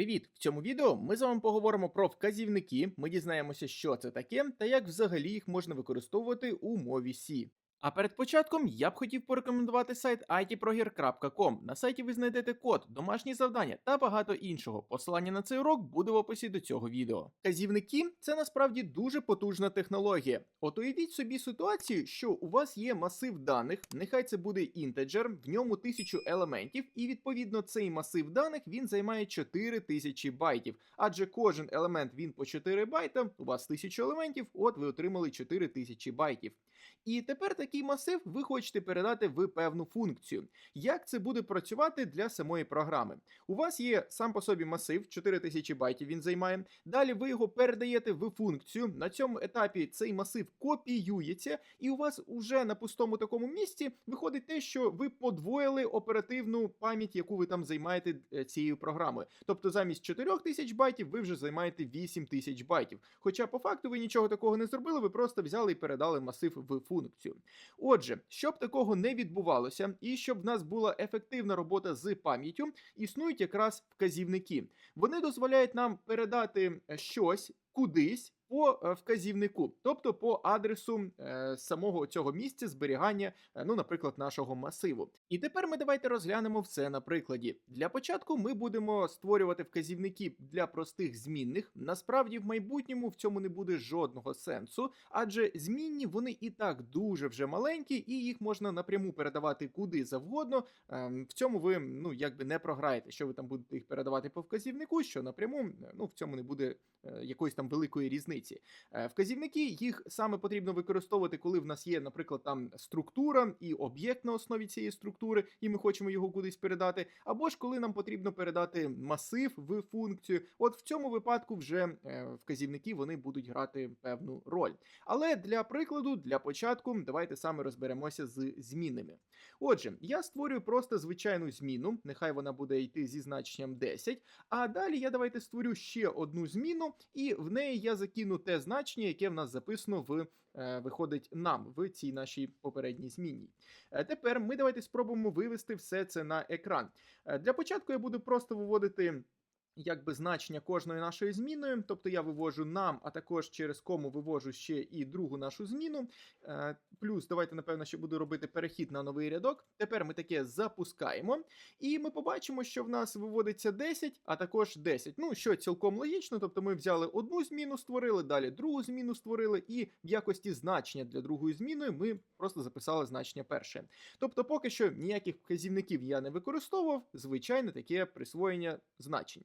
Привіт! В цьому відео ми з вами поговоримо про вказівники. Ми дізнаємося, що це таке та як взагалі їх можна використовувати у мові C. А перед початком я б хотів порекомендувати сайт itproger.com. На сайті ви знайдете код, домашні завдання та багато іншого. Посилання на цей урок буде в описі до цього відео. Вказівники це насправді дуже потужна технологія. От уявіть собі ситуацію, що у вас є масив даних, нехай це буде інтеджер, в ньому тисячу елементів, і відповідно цей масив даних він займає 4000 байтів. Адже кожен елемент він по 4 байта, у вас 1000 елементів, от ви отримали 4000 байтів. І тепер такий масив ви хочете передати в певну функцію. Як це буде працювати для самої програми? У вас є сам по собі масив, 4000 байтів він займає. Далі ви його передаєте в функцію. На цьому етапі цей масив копіюється, і у вас уже на пустому такому місці виходить те, що ви подвоїли оперативну пам'ять, яку ви там займаєте е, цією програмою. Тобто замість 4000 байтів ви вже займаєте 8000 байтів. Хоча по факту ви нічого такого не зробили, ви просто взяли і передали масив в функцію. Отже, щоб такого не відбувалося, і щоб в нас була ефективна робота з пам'яттю, існують якраз вказівники. Вони дозволяють нам передати е, щось кудись. По е, вказівнику, тобто по адресу е, самого цього місця зберігання, е, ну, наприклад, нашого масиву. І тепер ми давайте розглянемо все на прикладі. Для початку ми будемо створювати вказівники для простих змінних. Насправді, в майбутньому в цьому не буде жодного сенсу, адже змінні вони і так дуже вже маленькі, і їх можна напряму передавати куди завгодно. Ем, В цьому ви ну якби не програєте, що ви там будете їх передавати по вказівнику, що напряму ну в цьому не буде якоїсь там великої різниці. Е, Вказівники їх саме потрібно використовувати, коли в нас є, наприклад, там структура і об'єкт на основі цієї структури, і ми хочемо його кудись передати, або ж коли нам потрібно передати масив в функцію. От в цьому випадку вже е, вказівники вони будуть грати певну роль. Але для прикладу, для початку, давайте саме розберемося з змінними. Отже, я створюю просто звичайну зміну, нехай вона буде йти зі значенням 10. А далі я давайте створю ще одну зміну, і в неї я закину те значення, яке в нас записано в е, виходить нам в цій нашій попередній зміні. Е, Тепер ми давайте спробуємо вивести все це на екран. Е, Для початку я буду просто виводити. Якби значення кожної нашої зміною, тобто я вивожу нам, а також через кому вивожу ще і другу нашу зміну. Е, Плюс, давайте, напевно, ще буду робити перехід на новий рядок. Тепер ми таке запускаємо, і ми побачимо, що в нас виводиться 10, а також 10. Ну, що цілком логічно, тобто ми взяли одну зміну, створили, далі другу зміну створили, і в якості значення для другої зміни ми просто записали значення перше. Тобто, поки що ніяких вказівників я не використовував, звичайне таке присвоєння значень.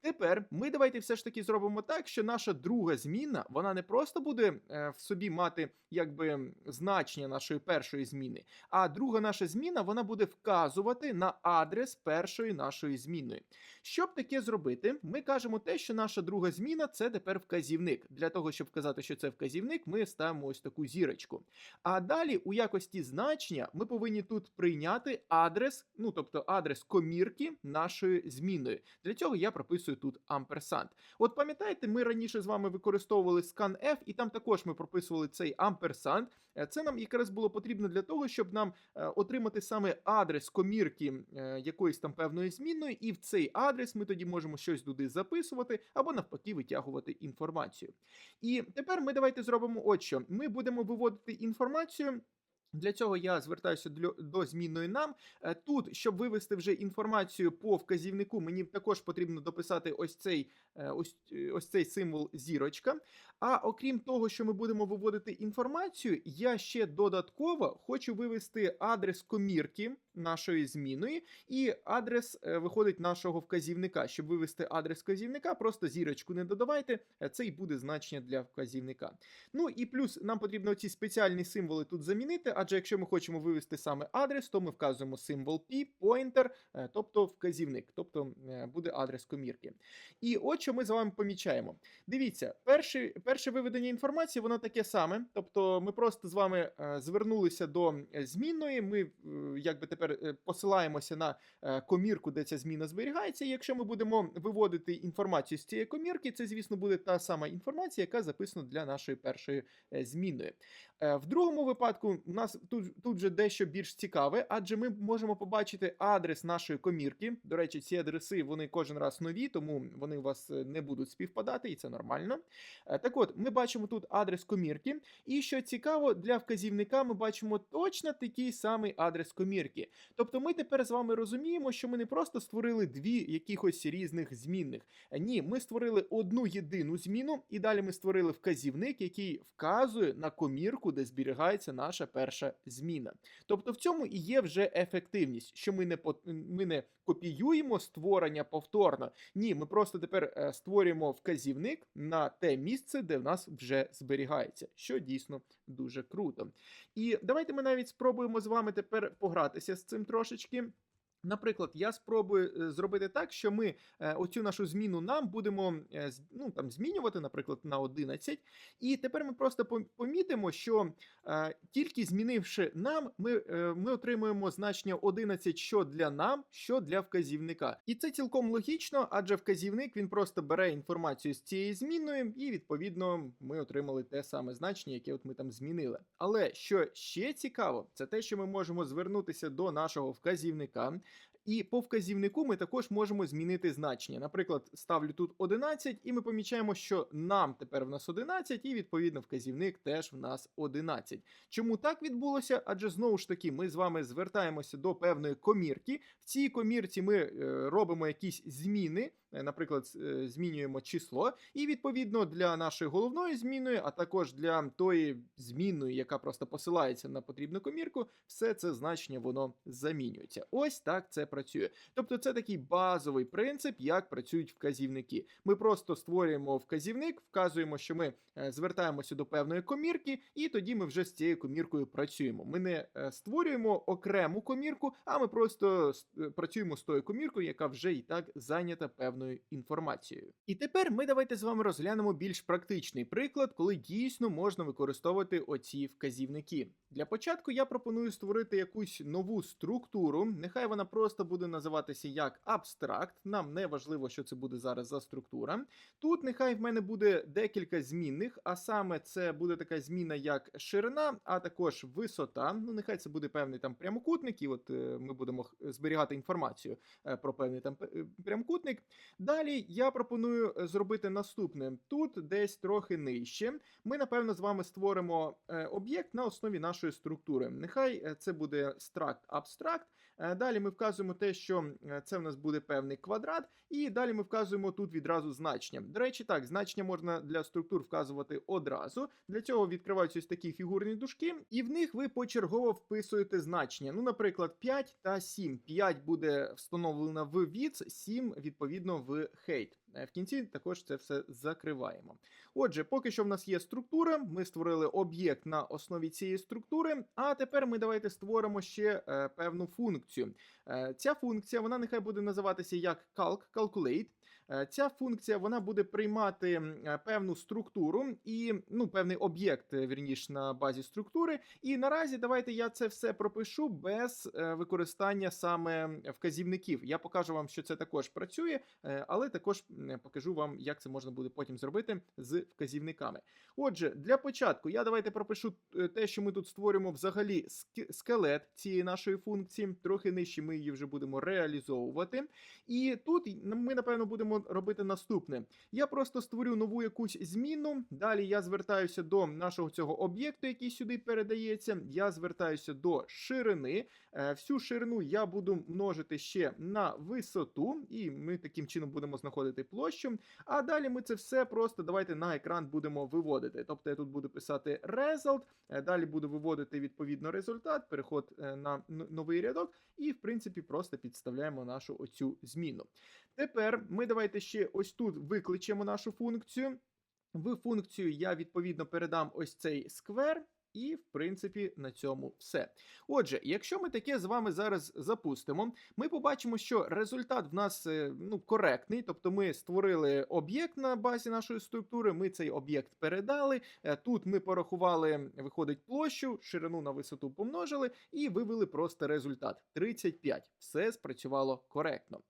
Тепер ми давайте все ж таки зробимо так, що наша друга зміна вона не просто буде е, в собі мати якби значення нашої першої зміни, а друга наша зміна вона буде вказувати на адрес першої нашої зміни. Щоб таке зробити, ми кажемо те, що наша друга зміна це тепер вказівник. Для того, щоб вказати, що це вказівник, ми ставимо ось таку зірочку. А далі у якості значення ми повинні тут прийняти адрес, ну тобто адрес комірки нашої змінної. Для цього я прописую тут амперсант. От пам'ятаєте, ми раніше з вами використовували scanf, і там також ми прописували цей амперсант. Е, Це нам якраз було потрібно для того, щоб нам е, отримати саме адрес комірки е, якоїсь там певної змінної, і в цей адрес ми тоді можемо щось туди записувати або навпаки витягувати інформацію. І тепер ми давайте зробимо от що. Ми будемо виводити інформацію. Для цього я звертаюся до, змінної нам. Е, Тут, щоб вивести вже інформацію по вказівнику, мені також потрібно дописати ось цей, е, ось, е, ось цей символ зірочка. А окрім того, що ми будемо виводити інформацію, я ще додатково хочу вивести адрес комірки нашої зміної і адрес виходить нашого вказівника. Щоб вивести адрес вказівника, просто зірочку не додавайте, це і буде значення для вказівника. Ну і плюс нам потрібно ці спеціальні символи тут замінити, адже якщо ми хочемо вивести саме адрес, то ми вказуємо символ P, pointer, е, тобто вказівник, тобто е, буде адрес комірки. І от що ми з вами помічаємо. Дивіться, перше, перше виведення інформації, воно таке саме. Тобто ми просто з вами е, звернулися до змінної, ми якби тепер посилаємося на комірку, де ця зміна зберігається. Якщо ми будемо виводити інформацію з цієї комірки, це, звісно, буде та сама інформація, яка записана для нашої першої. Е, В другому випадку у нас тут, тут же дещо більш цікаве, адже ми можемо побачити адрес нашої комірки. До речі, ці адреси вони кожен раз нові, тому вони у вас е, не будуть співпадати, і це нормально. Е, Так от, ми бачимо тут адрес комірки, і що цікаво, для вказівника ми бачимо точно такий самий адрес комірки. Тобто ми тепер з вами розуміємо, що ми не просто створили дві якихось різних змінних. Е, Ні, ми створили одну єдину зміну, і далі ми створили вказівник, який вказує на комірку, де зберігається наша перша зміна. Тобто в цьому і є вже ефективність, що ми не ми не копіюємо створення повторно. Ні, ми просто тепер е, створюємо вказівник на те місце, де в нас вже зберігається, що дійсно дуже круто. І давайте ми навіть спробуємо з вами тепер погратися з цим трошечки. Наприклад, я спробую е, зробити так, що ми е, оцю нашу зміну нам будемо е, ну, там, змінювати, наприклад, на 11. І тепер ми просто помітимо, що тільки змінивши нам, ми, ми отримуємо значення 11 що для нам, що для вказівника. І це цілком логічно, адже вказівник він просто бере інформацію з цієї зміною, і відповідно ми отримали те саме значення, яке от ми там змінили. Але що ще цікаво, це те, що ми можемо звернутися до нашого вказівника. І по вказівнику ми також можемо змінити значення. Наприклад, ставлю тут 11, і ми помічаємо, що нам тепер в нас 11, і відповідно вказівник теж в нас 11. Чому так відбулося? Адже знову ж таки, ми з вами звертаємося до певної комірки. В цій комірці ми е, робимо якісь зміни. Е, Наприклад, е, змінюємо число, і відповідно для нашої головної зміни, а також для тої змінної, яка просто посилається на потрібну комірку, все це значення воно замінюється. Ось так це працює. Тобто, це такий базовий принцип, як працюють вказівники. Ми просто створюємо вказівник, вказуємо, що ми е, звертаємося до певної комірки, і тоді ми вже з цією коміркою працюємо. Ми не створюємо окрему комірку, а ми просто працюємо з тою коміркою, яка вже і так зайнята певною інформацією. І тепер ми давайте з вами розглянемо більш практичний приклад, коли дійсно можна використовувати оці вказівники. Для початку я пропоную створити якусь нову структуру. Нехай вона просто буде називатися як абстракт. Нам не важливо, що це буде зараз за структура. Тут нехай в мене буде декілька змінних, а саме це буде така зміна, як ширина, а також висота. Ну, нехай це буде певний там прямокутник, і от е, ми будемо зберігати інформацію е, про певний там е, прямокутник. Далі я пропоную е, зробити наступне. Тут десь трохи нижче. Ми, напевно, з вами створимо е, об'єкт на основі нашої структури. Нехай е, це буде struct. Е, Далі ми вказуємо те, що це в нас буде певний квадрат, і далі ми вказуємо тут відразу значення. До речі, так, значення можна для структур вказувати одразу. Для цього відкриваються ось такі фігурні дужки, і в них ви почергово вписуєте значення. Ну, наприклад, 5 та 7. 5 буде встановлено в width, 7 відповідно в height. Е, В кінці також це все закриваємо. Отже, поки що в нас є структура, ми створили об'єкт на основі цієї структури. А тепер ми давайте створимо ще е, певну функцію. Е, ця функція вона нехай буде називатися як calc, calculate. Е, Ця функція вона буде приймати е, певну структуру і ну, певний об'єкт, е, вірніш, на базі структури. І наразі давайте я це все пропишу без використання саме вказівників. Я покажу вам, що це також працює, але також покажу вам, як це можна буде потім зробити з вказівниками. Отже, для початку я давайте пропишу те, що ми тут створюємо взагалі скелет цієї нашої функції. Трохи нижче ми її вже будемо реалізовувати. І тут ми, напевно, будемо робити наступне. Я просто створю нову якусь зміну. Далі я звертаюся до нашого цього об'єкту, який сюди передається. Я звертаюся до ширини. Е, Всю ширину я буду множити ще на висоту, і ми таким чином будемо знаходити площу. А далі ми це все просто давайте на екран будемо виводити. Тобто я тут буду писати result, е, далі буду виводити відповідно результат, переход е, на новий рядок, і в принципі просто підставляємо нашу оцю зміну. Тепер ми давайте ще ось тут викличемо нашу функцію. В функцію я відповідно передам ось цей сквер. І, в принципі, на цьому все. Отже, якщо ми таке з вами зараз запустимо, ми побачимо, що результат в нас е, ну, коректний, тобто ми створили об'єкт на базі нашої структури, ми цей об'єкт передали. е, Тут ми порахували, виходить, площу, ширину на висоту помножили і вивели просто результат 35. Все спрацювало коректно.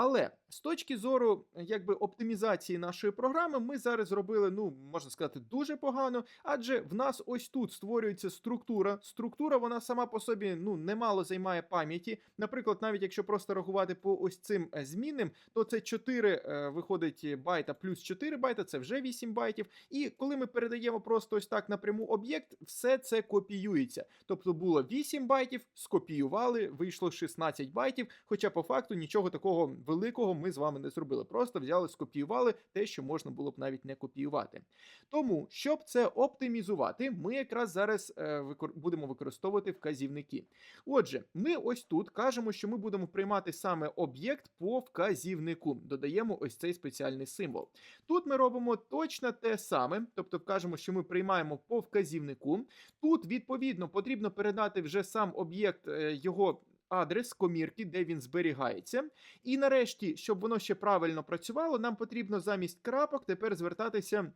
Але з точки зору е, якби оптимізації нашої програми, ми зараз зробили, ну можна сказати, дуже погано, адже в нас ось тут створюється структура. Структура вона сама по собі ну немало займає пам'яті. Наприклад, навіть якщо просто рахувати по ось цим е, змінним, то це 4 е, виходить байта плюс 4 байта, це вже 8 байтів. І коли ми передаємо просто ось так напряму об'єкт, все це копіюється. Тобто було 8 байтів, скопіювали, вийшло 16 байтів. Хоча по факту нічого такого великого ми з вами не зробили. Просто взяли, скопіювали те, що можна було б навіть не копіювати. Тому, щоб це оптимізувати, ми якраз зараз е, викор- будемо використовувати вказівники. Отже, ми ось тут кажемо, що ми будемо приймати саме об'єкт по вказівнику. Додаємо ось цей спеціальний символ. Тут ми робимо точно те саме, тобто кажемо, що ми приймаємо по вказівнику. Тут, відповідно, потрібно передати вже сам об'єкт е, його. Адрес комірки, де він зберігається. І нарешті, щоб воно ще правильно працювало, нам потрібно замість крапок тепер звертатися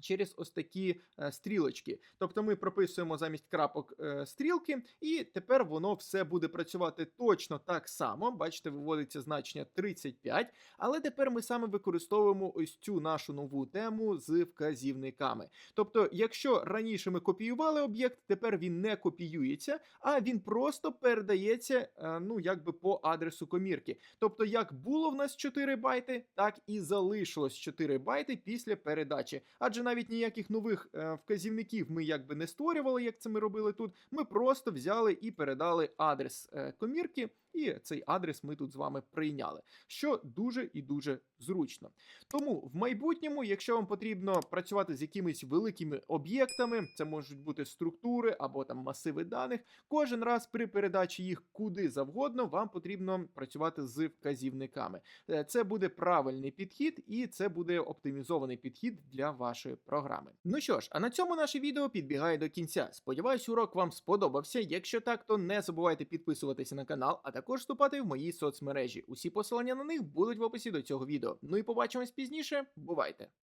через ось такі е, стрілочки. Тобто ми прописуємо замість крапок е, стрілки, і тепер воно все буде працювати точно так само. Бачите, виводиться значення 35. Але тепер ми саме використовуємо ось цю нашу нову тему з вказівниками. Тобто, якщо раніше ми копіювали об'єкт, тепер він не копіюється, а він просто передається, е, ну якби по адресу комірки. Тобто, як було в нас 4 байти, так і залишилось 4 байти після передачі. Адже навіть ніяких нових е, вказівників ми якби не створювали, як це ми робили тут. Ми просто взяли і передали адрес е, комірки, і цей адрес ми тут з вами прийняли, що дуже і дуже зручно. Тому в майбутньому, якщо вам потрібно працювати з якимись великими об'єктами, це можуть бути структури або там масиви даних, кожен раз при передачі їх куди завгодно, вам потрібно працювати з вказівниками. Е, Це буде правильний підхід, і це буде оптимізований підхід для вашої програми. Ну що ж, а на цьому наше відео підбігає до кінця. Сподіваюсь, урок вам сподобався. Якщо так, то не забувайте підписуватися на канал, а також вступати в мої соцмережі. Усі посилання на них будуть в описі до цього відео. Ну і побачимось пізніше. Бувайте!